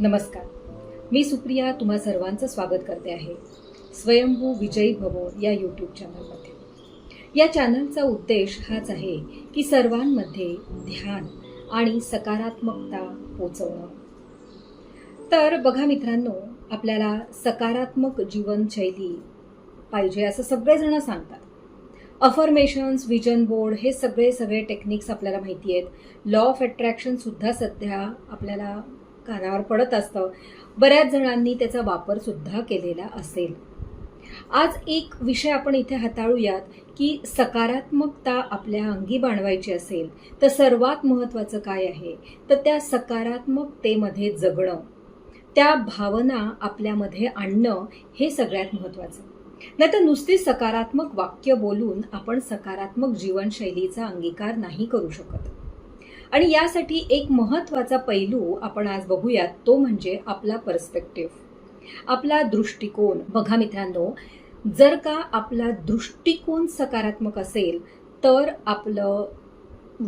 नमस्कार. मी सुप्रिया तुम्हा सर्वांचं स्वागत करते आहे. स्वयंभू विजयी भव या यूट्यूब चॅनलमध्ये या चॅनलचा उद्देश हाच आहे की सर्वांमध्ये ध्यान आणि सकारात्मकता पोचवणं. तर बघा मित्रांनो आपल्याला सकारात्मक जीवनशैली पाहिजे असं सगळेजण सांगतात. अफर्मेशन्स विजन बोर्ड हे सगळे सगळे टेक्निक्स आपल्याला माहिती आहेत. लॉ ऑफ अट्रॅक्शनसुद्धा सध्या आपल्याला कानावर पडत असतं. बऱ्याच जणांनी त्याचा वापरसुद्धा केलेला असेल. आज एक विषय आपण इथे हाताळूयात की सकारात्मकता आपल्या अंगी बाणवायची असेल तर सर्वात महत्त्वाचं काय आहे? तर त्या सकारात्मकतेमध्ये जगणं. त्या भावना आपल्यामध्ये आणणं हे सगळ्यात महत्त्वाचं. नाही तर नुसती सकारात्मक वाक्य बोलून आपण सकारात्मक जीवनशैलीचा अंगीकार नाही करू शकत. आणि यासाठी एक महत्त्वाचा पैलू आपण आज बघूयात तो म्हणजे आपला पर्स्पेक्टिव्ह आपला दृष्टिकोन. बघा मित्रांनो जर का आपला दृष्टिकोन सकारात्मक असेल तर आपलं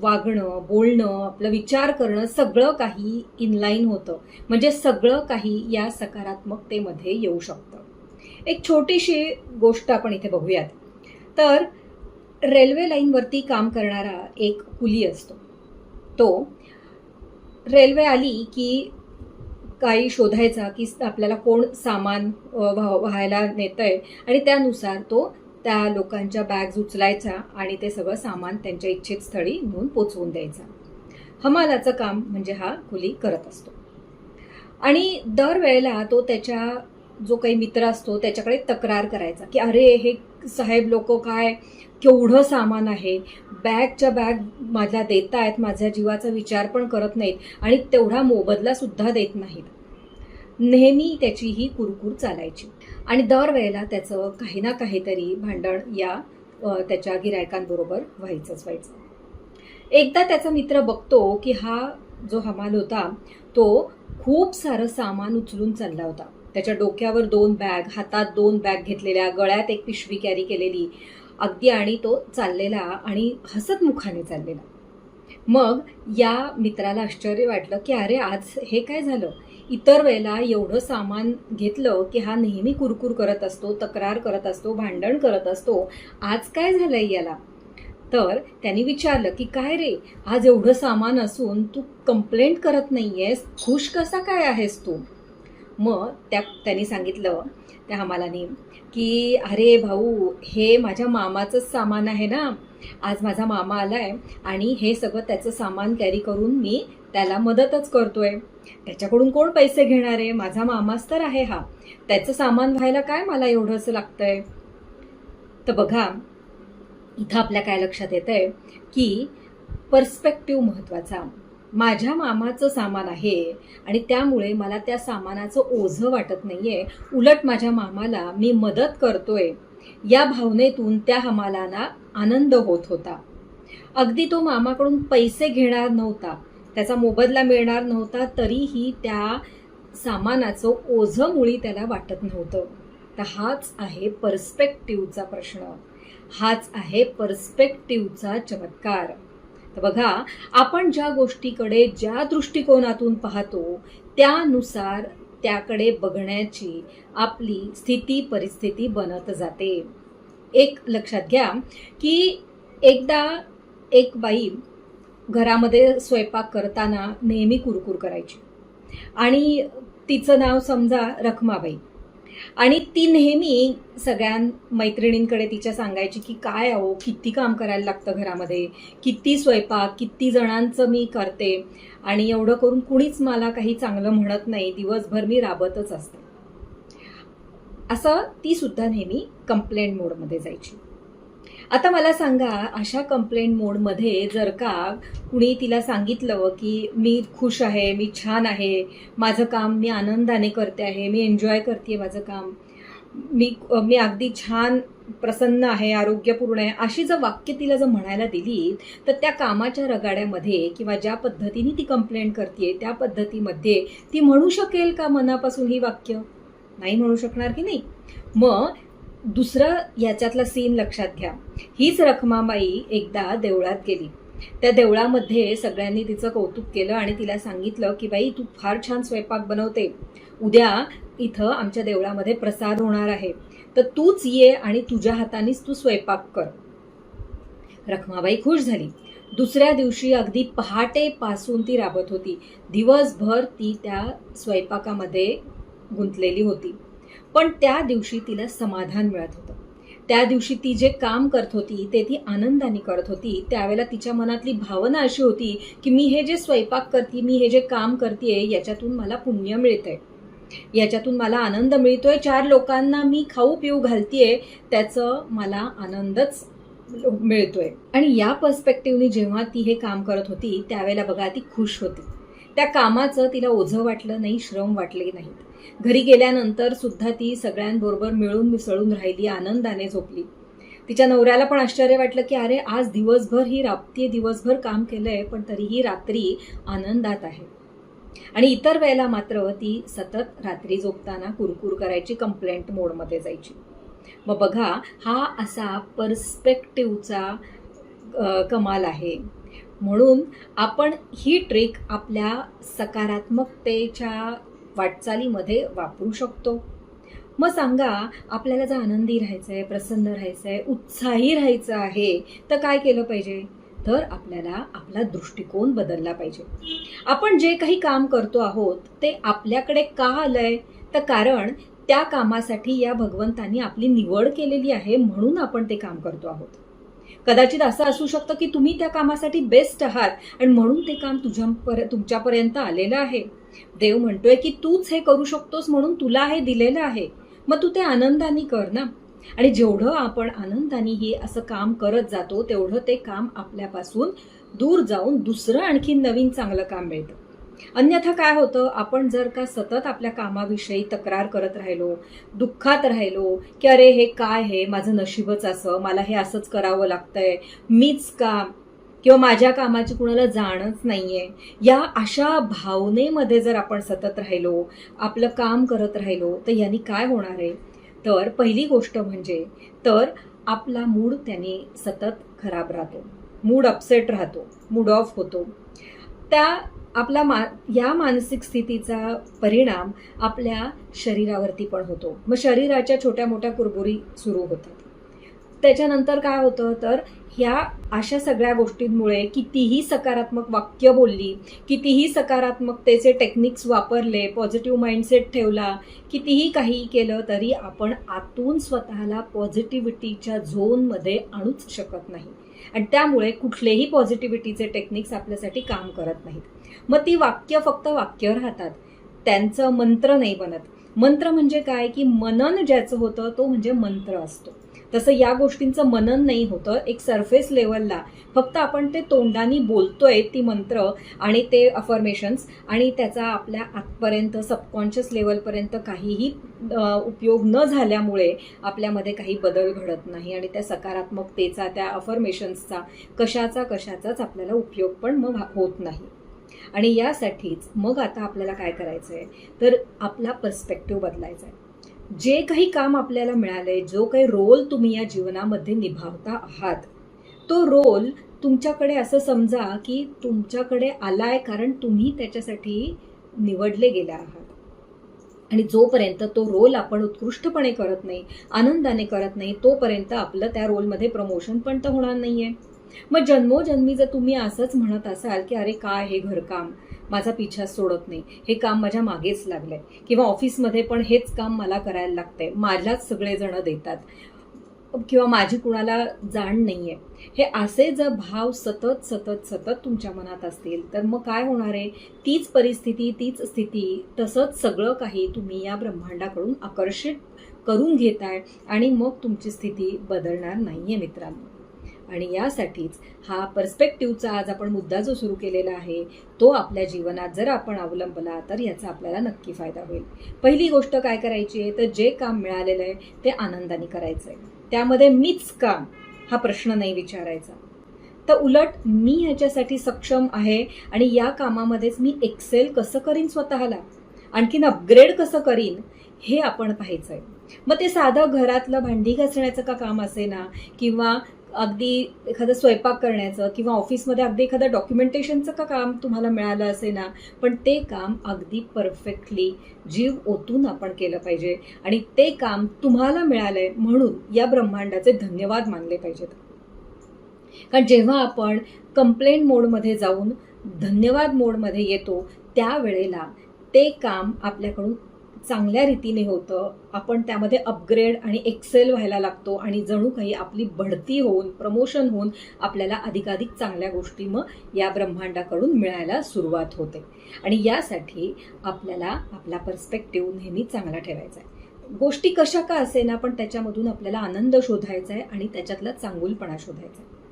वागणं बोलणं आपलं विचार करणं सगळं काही इनलाईन होतं. म्हणजे सगळं काही या सकारात्मकतेमध्ये येऊ शकतं. एक छोटीशी गोष्ट आपण इथे बघूयात. तर रेल्वे लाईनवरती काम करणारा एक कुली असतो. तो रेल्वे आली की काही शोधायचा की आपल्याला कोण सामान व्हायला वाह- आहे आणि त्यानुसार तो त्या लोकांच्या बॅग्स उचलायच्या आणि ते सगळं सामान त्यांच्या इच्छित स्थळी नेऊन पोचवून द्यायचा. हमालाचं काम म्हणजे हा कुली करत असतो. आणि दरवेळेला तो त्याच्या जो काही मित्र असतो त्याच्याकडे तक्रार करायचा की अरे हे साहेब लोक काय केवढं सामान आहे? बॅगच्या बॅग माझ्या देत आहेत माझ्या जीवाचा विचार पण करत नाहीत आणि तेवढा मोबदलासुद्धा देत नाहीत. नेहमी त्याची ही कुरकुर चालायची. आणि दरवेळेला त्याचं काही ना काहीतरी भांडण या त्याच्या गिरायकांबरोबर व्हायचंच व्हायचं. एकदा त्याचा मित्र बघतो की हा जो हमाल होता तो खूप सारं सामान उचलून चालला होता. त्याच्या डोक्यावर दोन बॅग हातात दोन बॅग घेतलेल्या गळ्यात एक पिशवी कॅरी केलेली. अगदी आणि तो चाललेला आणि हसत मुखाने चाललेला. मग या मित्राला आश्चर्य वाटलं की अरे आज हे काय झालं? इतर वेळेला एवढं सामान घेतलं की हा नेहमी कुरकुर करत असतो तक्रार करत असतो भांडण करत असतो. आज काय झालंय याला? तर त्यांनी विचारलं की काय रे? आज एवढं सामान असून तू कंप्लेंट करत नाही आहेस खुश कसा काय आहेस तू? मग त्या त्यांनी सांगितलं त्या हमालाने की अरे भाऊ हे माझ्या मामाचंच सामान आहे ना. आज माझा मामा आला आहे आणि हे सगळं त्याचं सामान कॅरी करून मी त्याला मदतच करतोय. त्याच्याकडून कोण पैसे घेणार आहे? माझा मामाच तर आहे हा. त्याचं सामान व्हायला काय मला एवढंच लागतंय? तर बघा इथं आपल्या काय लक्षात येतं आहे की पर्स्पेक्टिव्ह महत्त्वाचा माझ्या मामाचं सामान आहे आणि त्यामुळे मला त्या सामानाचं ओझं वाटत नाही आहे उलट माझ्या मामाला मी मदत करतोय. या भावनेतून त्या हमालाला आनंद होत होता. अगदी तो मामाकडून पैसे घेणार नव्हता. त्याचा मोबदला मिळणार नव्हता तरीही त्या सामानाचं ओझं मुळी त्याला वाटत नव्हतं. तर हाच आहे पर्स्पेक्टिव्हचा प्रश्न. हाच आहे पर्स्पेक्टिव्हचा चमत्कार. तर बघा आपण ज्या गोष्टीकडे ज्या दृष्टिकोनातून पाहतो त्यानुसार त्याकडे बघण्याची आपली स्थिती परिस्थिती बनत जाते. एक लक्षात घ्या की एकदा एक बाई घरामध्ये स्वयंपाक करताना नेहमी कुरकुर करायची. आणि तिचं नाव समजा रखमाबाई. आणि ती नेहमी सगळ्या मैत्रिणींकडे तिच्या सांगायची की काय अहो किती काम करायला लागतं घरामध्ये? किती स्वयंपाक? किती जणांचं मी करते? आणि एवढं करून कुणीच मला काही चांगलं म्हणत नाही. दिवसभर मी राबतच असते. असं ती सुद्धा नेहमी कंप्लेंट मोडमध्ये जायची. आता मला सांगा अशा कंप्लेंट मोडमध्ये जर का कुणी तिला सांगितलं की मी खुश आहे मी छान आहे माझं काम मी आनंदाने करते आहे मी एन्जॉय करते माझं काम मी मी अगदी छान प्रसन्न आहे आरोग्यपूर्ण आहे अशी जर वाक्य तिला जर म्हणायला दिली तर त्या कामाच्या रगाड्यामध्ये किंवा ज्या पद्धतीने ती कंप्लेंट करते त्या पद्धतीमध्ये ती म्हणू शकेल का मनापासून ही वाक्य? नाही म्हणू शकणार की नाही? मग दुसरं याच्यातला सीन लक्षात घ्या. हीच रखमाबाई एकदा देवळात गेली. त्या देवळामध्ये सगळ्यांनी तिचं कौतुक केलं आणि तिला सांगितलं की बाई तू फार छान स्वयंपाक बनवते. उद्या इथं आमच्या देवळामध्ये प्रसाद होणार आहे. तर तूच ये आणि तुझ्या हातानेच तू स्वयंपाक कर. रखमाबाई खुश झाली. दुसऱ्या दिवशी अगदी पहाटेपासून ती राबत होती. दिवसभर ती त्या स्वयंपाकामध्ये गुंतलेली होती. पण त्या दिवशी तिला समाधान मिळत होतं. त्या दिवशी ती जे काम करत होती ते ती आनंदाने करत होती. त्यावेळेला तिच्या मनातली भावना अशी होती की मी हे जे स्वयंपाक करते मी हे जे काम करते याच्यातून मला पुण्य मिळतंय. याच्यातून मला आनंद मिळतोय. चार लोकांना मी खाऊ पिऊ घालतीये त्याचं मला आनंदच मिळतोय. आणि या पर्स्पेक्टिव्हनी जेव्हा ती हे काम करत होती त्यावेळेला बघा ती खुश होती. त्या कामाचं तिला ओझं वाटलं नाही श्रम वाटले नाहीत घरी गेल्यानंतर सुद्धा ती सगळ्यांबरोबर मिळून मिसळून राहिली आनंदाने झोपली. तिच्या नवऱ्याला पण आश्चर्य वाटलं की अरे आज दिवसभर ही राबतीये दिवसभर काम केलंय पण तरीही रात्री आनंदात आहे. आणि इतर वेळेला मात्र ती सतत रात्री झोपताना कुरकुर करायची कंप्लेंट मोडमध्ये जायची. मग बघा हा असा पर्स्पेक्टिव्हचा कमाल आहे. म्हणून आपण ही ट्रिक आपल्या सकारात्मकतेच्या वाटचालीमध्ये वापरू शकतो. मग सांगा आपल्याला जर आनंदी राहायचं आहे प्रसन्न राहायचं आहे उत्साही राहायचं आहे तर काय केलं पाहिजे? तर आपल्याला आपला दृष्टिकोन बदलला पाहिजे. आपण जे काही काम करतो आहोत ते आपल्याकडे का आलंय? तर कारण त्या कामासाठी या भगवंतानी आपली निवड केलेली आहे म्हणून आपण ते काम करतो आहोत. कदाचित असं असू शकतं की तुम्ही त्या कामासाठी बेस्ट आहात आणि म्हणून ते काम तुझ्या तुमच्यापर्यंत आलेलं आहे. देव म्हणतोय की तूच हे करू शकतोस म्हणून तुला हे दिलेलं आहे. मग तू ते आनंदाने कर ना. आणि जेवढं आपण आनंदाने हे असं काम करत जातो तेवढं ते काम आपल्यापासून दूर जाऊन दुसरं आणखी नवीन चांगलं काम मिळतं. अन्यथा काय होतं? आपण जर का सतत आपल्या कामाविषयी तक्रार करत राहिलो दुःखात राहिलो की अरे हे काय हे? माझं नशीबच असं मला हे असंच करावं लागतंय मीच का? किंवा माझ्या कामाची कुणाला जाणच नाही आहे या अशा भावनेमध्ये जर आपण सतत राहिलो आपलं काम करत राहिलो तर यांनी काय होणार आहे? तर पहिली गोष्ट म्हणजे तर आपला मूड त्याने सतत खराब राहतो. मूड अपसेट राहतो. मूड ऑफ होतो. त्या आपला मा या मानसिक स्थितीचा परिणाम आपल्या शरीरावरती पण होतो. मग शरीराच्या छोट्या मोठ्या कुरबुरी सुरू होतात. त्याच्यानंतर काय होतं? तर ह्या अशा सगळ्या गोष्टींमुळे कितीही सकारात्मक वाक्य बोलली कितीही सकारात्मकतेचे टेक्निक्स वापरले पॉझिटिव्ह माइंडसेट ठेवला कितीही काही केलं तरी आपण आतून स्वतःला पॉझिटिव्हिटीच्या झोनमध्ये आणूच शकत नाही. आणि त्यामुळे कुठलेही पॉझिटिव्हिटीचे टेक्निक्स आपल्यासाठी काम करत नाहीत. मग ती वाक्य फक्त वाक्य राहतात. त्यांचं मंत्र नाही बनत. मंत्र म्हणजे काय? की मनन ज्याचं होतं तो म्हणजे मंत्र असतो. तसं या गोष्टींचं मनन नाही होतं. एक सरफेस लेवलला फक्त आपण ते तोंडानी बोलतोय ती मंत्र आणि ते अफर्मेशन्स आणि त्याचा आपल्या आतपर्यंत सबकॉन्शियस लेवलपर्यंत काहीही उपयोग न झाल्यामुळे आपल्यामध्ये काही बदल घडत नाही आणि त्या सकारात्मकतेचा त्या अफर्मेशन्सचा कशाचा कशाचाच आपल्याला उपयोग पण मग होत नाही. आणि यासाठीच मग आता आपल्याला काय करायचं आहे तर आपला पर्स्पेक्टिव्ह बदलायचा आहे जे काही काम आपल्याला मिळालंय जो काही रोल तुम्ही या जीवनामध्ये निभावता आहात तो रोल तुमच्याकडे असं समजा की तुमच्याकडे आलाय कारण तुम्ही त्याच्यासाठी निवडले गेले आहात. आणि जोपर्यंत तो रोल आपण उत्कृष्टपणे करत नाही आनंदाने करत नाही तोपर्यंत आपलं त्या रोलमध्ये प्रमोशन पण तर होणार नाही आहे मग जन्मोजन्मी जर तुम्ही असंच म्हणत असाल की अरे काय हे घरकाम माझा पिछा सोडत नाही हे काम माझ्या मागेच लागलंय किंवा ऑफिसमध्ये पण हेच काम मला करायला लागतंय माझ्याच सगळेजण देतात किंवा माझी कुणाला जाण नाहीये हे असे जर भाव सतत सतत सतत तुमच्या मनात असतील तर मग काय होणार आहे? तीच परिस्थिती तीच स्थिती तसंच सगळं काही तुम्ही या ब्रह्मांडाकडून आकर्षित करून घेताय आणि मग तुमची स्थिती बदलणार नाहीये मित्रांनो. आणि यासाठीच हा पर्स्पेक्टिव्हचा आज आपण मुद्दा जो सुरू केलेला आहे तो आपल्या जीवनात जर आपण अवलंबला तर याचा आपल्याला नक्की फायदा होईल. पहिली गोष्ट काय करायची आहे तर जे काम मिळालेलं आहे ते आनंदाने करायचं आहे. त्यामध्ये मीच काम हा प्रश्न नाही विचारायचा. तर उलट मी ह्याच्यासाठी सक्षम आहे आणि या कामामध्येच मी एक्सेल कसं करीन स्वतःला? आणखीन अपग्रेड कसं करीन हे आपण पाहायचं आहे. मग ते साधं घरातलं भांडी घासण्याचं का काम असे ना किंवा अगदी एखादं स्वयंपाक करण्याचं किंवा ऑफिसमध्ये अगदी एखादं डॉक्युमेंटेशनचं का काम तुम्हाला मिळालं असे ना पण ते काम अगदी परफेक्टली जीव ओतून आपण केलं पाहिजे. आणि ते काम तुम्हाला मिळालं आहे म्हणून या ब्रह्मांडाचे धन्यवाद मानले पाहिजेत. कारण जेव्हा आपण कंप्लेंट मोडमध्ये जाऊन धन्यवाद मोडमध्ये येतो त्यावेळेला ते काम आपल्याकडून चांगल्या रीतीने होतं. आपण त्यामध्ये अपग्रेड आणि एक्सेल व्हायला लागतो आणि जणू काही आपली बढती होऊन प्रमोशन होऊन आपल्याला अधिकाधिक चांगल्या गोष्टी मग या ब्रह्मांडाकडून मिळायला सुरुवात होते. आणि यासाठी आपल्याला आपला पर्स्पेक्टिव्ह नेहमी चांगला ठेवायचा आहे. गोष्टी कशा का असेना पण त्याच्यामधून आपल्याला आनंद शोधायचा आहे आणि त्याच्यातला चांगुलपणा शोधायचा आहे.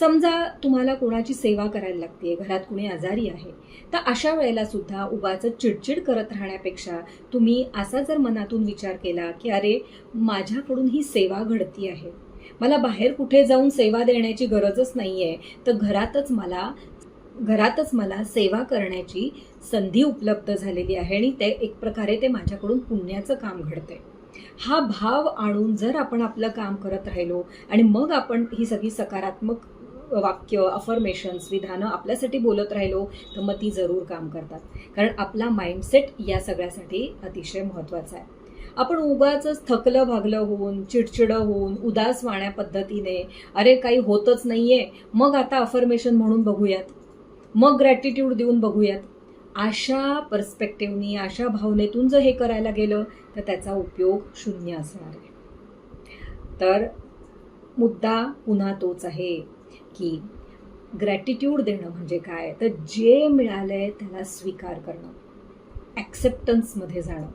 समजा तुम्हाला कोणाची सेवा करायला लागते घरात कुणी आजारी आहे तर अशा वेळेला सुद्धा उगाच चिडचिड करत राहण्यापेक्षा तुम्ही असा जर मनातून विचार केला की अरे माझ्याकडून ही सेवा घडती आहे. मला बाहेर कुठे जाऊन सेवा देण्याची गरजच नाही आहे तर घरातच मला घरातच मला सेवा करण्याची संधी उपलब्ध झालेली आहे आणि ते एक प्रकारे ते माझ्याकडून पुण्याचं काम घडते हा भाव आणून जर आपण आपलं काम करत राहिलो आणि मग आपण ही सगळी सकारात्मक वाक्य अफर्मेशन्स विधानं आपल्यासाठी बोलत राहिलो तर मग ती जरूर काम करतात. कारण आपला माइंडसेट या सगळ्यासाठी अतिशय महत्त्वाचा आहे. आपण उगाच थकलं भागलं होऊन चिडचिडं होऊन उदास वाण्या पद्धतीने अरे काही होतच नाहीये मग आता अफर्मेशन म्हणून बघूयात. मग ग्रॅटिट्यूड देऊन बघूयात. अशा पर्स्पेक्टिव्हनी अशा भावनेतून जर हे करायला गेलं तर त्याचा उपयोग शून्य असणार आहे. तर मुद्दा पुन्हा तोच आहे. की ग्रॅटिट्यूड देणं म्हणजे काय? तर जे मिळालं आहे त्याला स्वीकार करणं. ॲक्सेप्टन्समध्ये जाणं.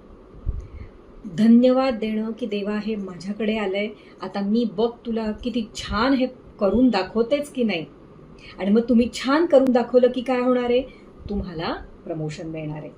धन्यवाद देणं की देवा हे माझ्याकडे आलं आहे आता मी बघ तुला किती छान हे करून दाखवतेच की नाही? आणि मग तुम्ही छान करून दाखवलं की काय होणार आहे? तुम्हाला प्रमोशन मिळणार आहे.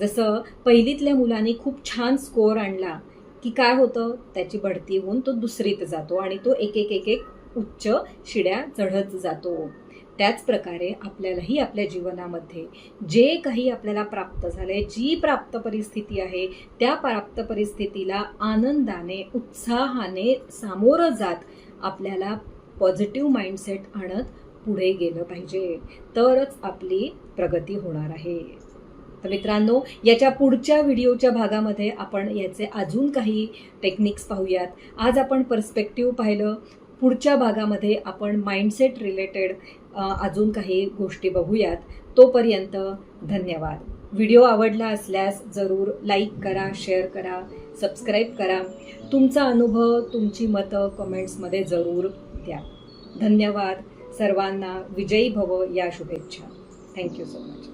जसं पहिलीतल्या मुलांनी खूप छान स्कोअर आणला की काय होतं? त्याची बढती होऊन तो दुसरीत जातो आणि तो एक एक एक एक उच्च शिड्या चढत जातो. त्याच प्रकारे आपल्यालाही आपल्या जीवनामध्ये जे काही आपल्याला प्राप्त झालंय जी प्राप्त परिस्थिती आहे त्या प्राप्त परिस्थितीला आनंदाने उत्साहाने सामोरं जात आपल्याला पॉझिटिव्ह माइंडसेट आणत पुढे गेलं पाहिजे. तरच आपली प्रगती होणार आहे. तर मित्रांनो याच्या पुढच्या व्हिडिओच्या भागामध्ये आपण याचे अजून काही टेक्निक्स पाहूयात. आज आपण पर्स्पेक्टिव्ह पाहिलं. पुढच्या भागामध्ये आपण माइंडसेट रिलेटेड अजून काही गोष्टी बघूयात. तोपर्यंत धन्यवाद. व्हिडिओ आवडला असल्यास जरूर लाईक करा शेअर करा सबस्क्राईब करा. तुमचा अनुभव तुमची मतं कमेंट्समध्ये जरूर द्या. धन्यवाद. सर्वांना विजयी भव या शुभेच्छा. Thank you so much